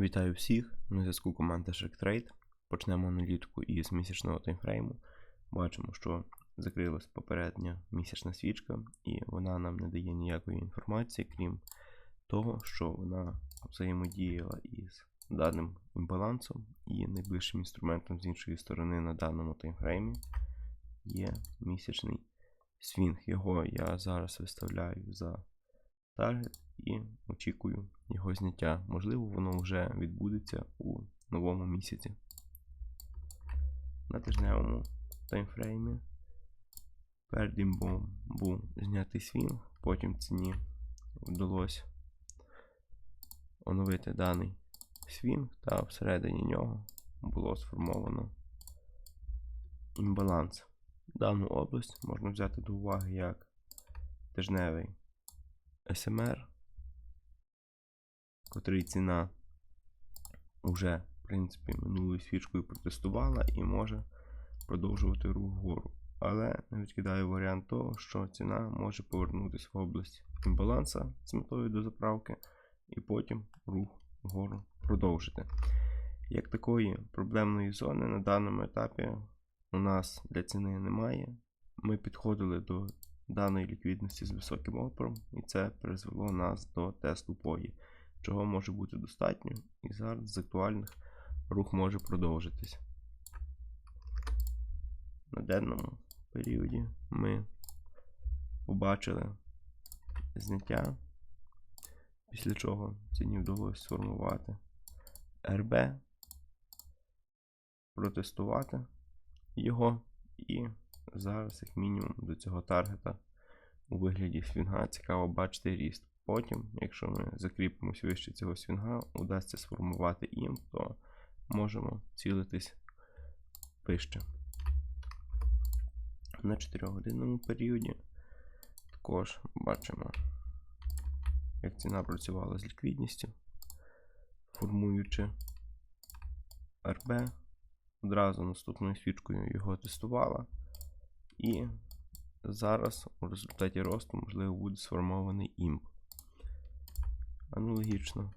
Вітаю всіх! На зв'язку команда SharkTrade. Почнемо аналітику із місячного таймфрейму. Бачимо, що закрилась попередня місячна свічка, і вона нам не дає ніякої інформації, крім того, що вона взаємодіяла із даним імбалансом і найближчим інструментом з іншої сторони на даному таймфреймі є місячний свінг. Його я зараз виставляю за таргет і очікую його зняття. Можливо, воно вже відбудеться у новому місяці. На тижневому таймфреймі імбом був знятий свінг, потім ціні вдалося оновити даний свінг, та всередині нього було сформовано імбаланс. Дану область можна взяти до уваги як тижневий СМР, котрий ціна вже, в принципі, минулою свічкою протестувала і може продовжувати рух вгору. Але не відкидаю варіант того, що ціна може повернутися в область імбаланса з метою до заправки, і потім рух вгору продовжити. Як такої проблемної зони на даному етапі у нас для ціни немає. Ми підходили до даної ліквідності з високим опором, і це призвело нас до тесту пої, чого може бути достатньо, і зараз з актуальних рух може продовжитись. На денному періоді ми побачили зняття, після чого ціні вдалося сформувати РБ, протестувати його і зараз, як мінімум, до цього таргета у вигляді свінга цікаво бачити ріст. Потім, якщо ми закріпимося вище цього свінга, удасться сформувати ім, то можемо цілитись вище. На 4-годинному періоді також бачимо, як ціна працювала з ліквідністю, формуючи РБ, одразу наступною свічкою його тестувала. І зараз у результаті росту, можливо, буде сформований імп. Аналогічно,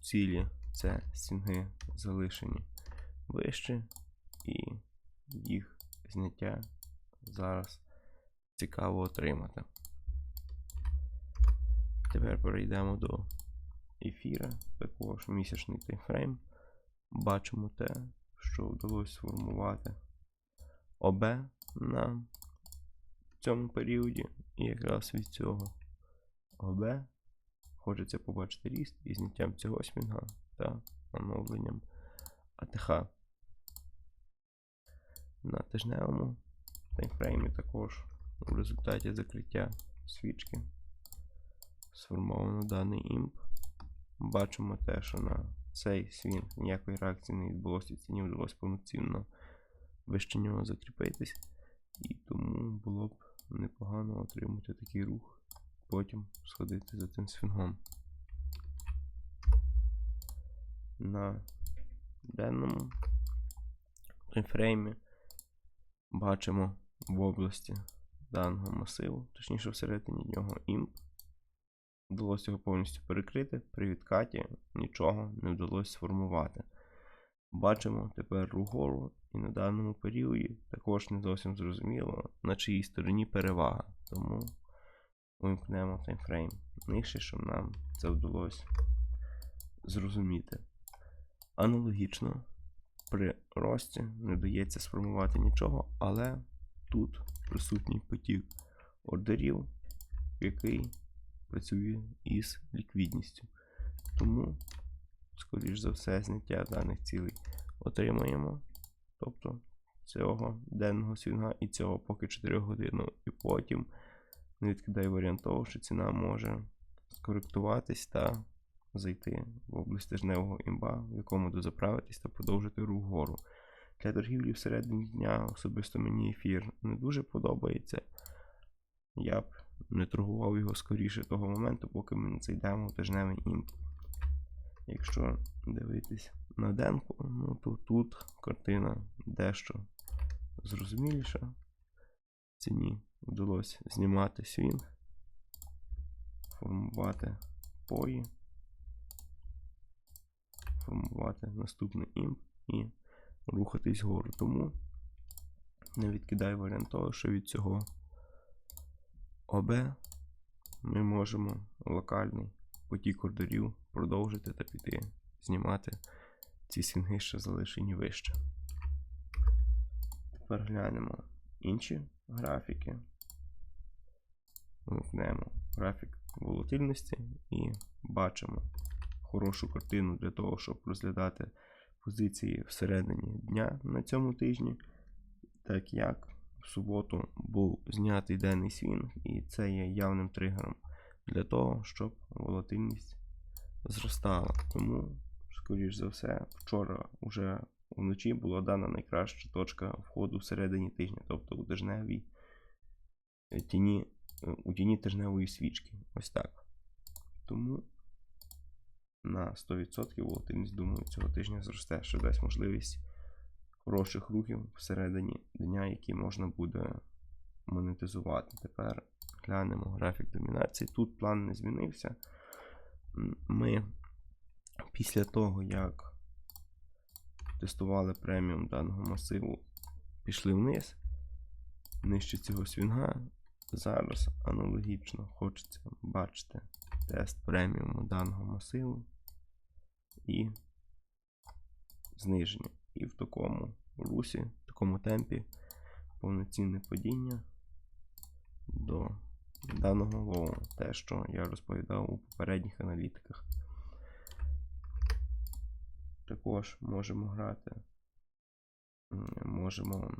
цілі це стінги залишені вище, і їх зняття зараз цікаво отримати. Тепер перейдемо до ефіра, також місячний таймфрейм. Бачимо те, що вдалося сформувати ОБ на цьому періоді, і якраз від цього ОБ хочеться побачити ріст із зняттям цього свінга та оновленням АТХ. На тижневому таймфреймі також у результаті закриття свічки сформовано даний імп. Бачимо те, що на цей свінг ніякої реакції не відбулося, ціні вдалося повноцінно вище нього закріпитись. І тому було б непогано отримати такий рух, потім сходити за тим свінгом. На денному таймфреймі бачимо в області даного масиву, точніше всередині нього імп. Вдалося його повністю перекрити, при відкаті нічого не вдалося сформувати. Бачимо тепер рух гору, і на даному періоді також не зовсім зрозуміло, на чиїй стороні перевага. Тому вимкнемо таймфрейм нижче, щоб нам це вдалося зрозуміти. Аналогічно, при рості не дається сформувати нічого, але тут присутній потік ордерів, який працює із ліквідністю. Тому, скоріш за все, зняття даних цілей отримаємо. Тобто цього денного свінга і цього поки 4 години. І потім не відкидає варіант того, що ціна може скоректуватись та зайти в область тижневого імба, в якому дозаправитись та продовжити рух вгору. Для торгівлі всередині дня особисто мені ефір не дуже подобається. Я б не торгував його скоріше того моменту, поки ми не зайдемо в тижневий імп. Якщо дивитись на денку, ну то тут картина дещо зрозуміліша. Ціні вдалося знімати свінг, формувати пої, формувати наступний імп і рухатись вгору. Тому не відкидай варіант того, що від цього ОБ ми можемо локальний потік ордерів продовжити та піти знімати ці свінги, що залишені вище. Тепер глянемо інші графіки. Вимкнемо графік волатильності і бачимо хорошу картину для того, щоб розглядати позиції всередині дня на цьому тижні, так як в суботу був знятий денний свінг, і це є явним тригером для того, щоб волатильність зростала. Тому, скоріш за все, вчора вже вночі була дана найкраща точка входу всередині тижня, тобто у тижневій тіні, у тіні тижневої свічки. Ось так. Тому на 100% волатильність, думаю, цього тижня зросте, що дасть можливість хороших рухів всередині дня, які можна буде монетизувати. Тепер глянемо графік домінації. Тут план не змінився. Ми після того, як тестували преміум даного масиву, пішли вниз, нижче цього свінга. Зараз аналогічно хочеться бачити тест преміуму даного масиву і зниження. І в такому русі, в такому темпі повноцінне падіння до даного лоу. Те, що я розповідав у попередніх аналітиках. Також можемо грати, можемо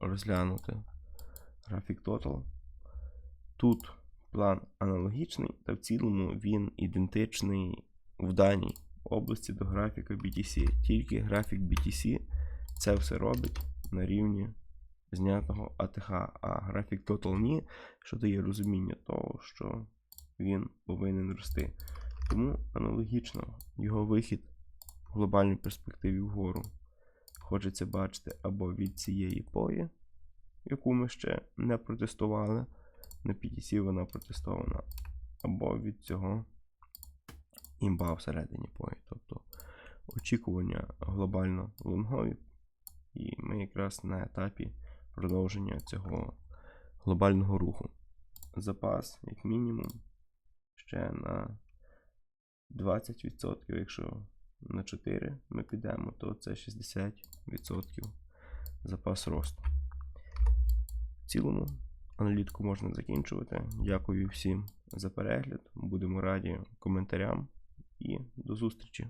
розглянути графік Total. Тут план аналогічний, та в цілому він ідентичний в даній області до графіка BTC. Тільки графік BTC це все робить на рівні знятого ATH, а графік Total ні, що дає розуміння того, що він повинен рости. Тому аналогічно його вихід в глобальній перспективі вгору хочеться бачити або від цієї пої, яку ми ще не протестували. На PTC вона протестована, або від цього імба всередині пої. Тобто очікування глобально лонгові, і ми якраз на етапі продовження цього глобального руху. Запас, як мінімум, ще на 20%, якщо на 4 ми підемо, то це 60% запас росту. В цілому, аналітику можна закінчувати. Дякую всім за перегляд. Будемо раді коментарям і до зустрічі!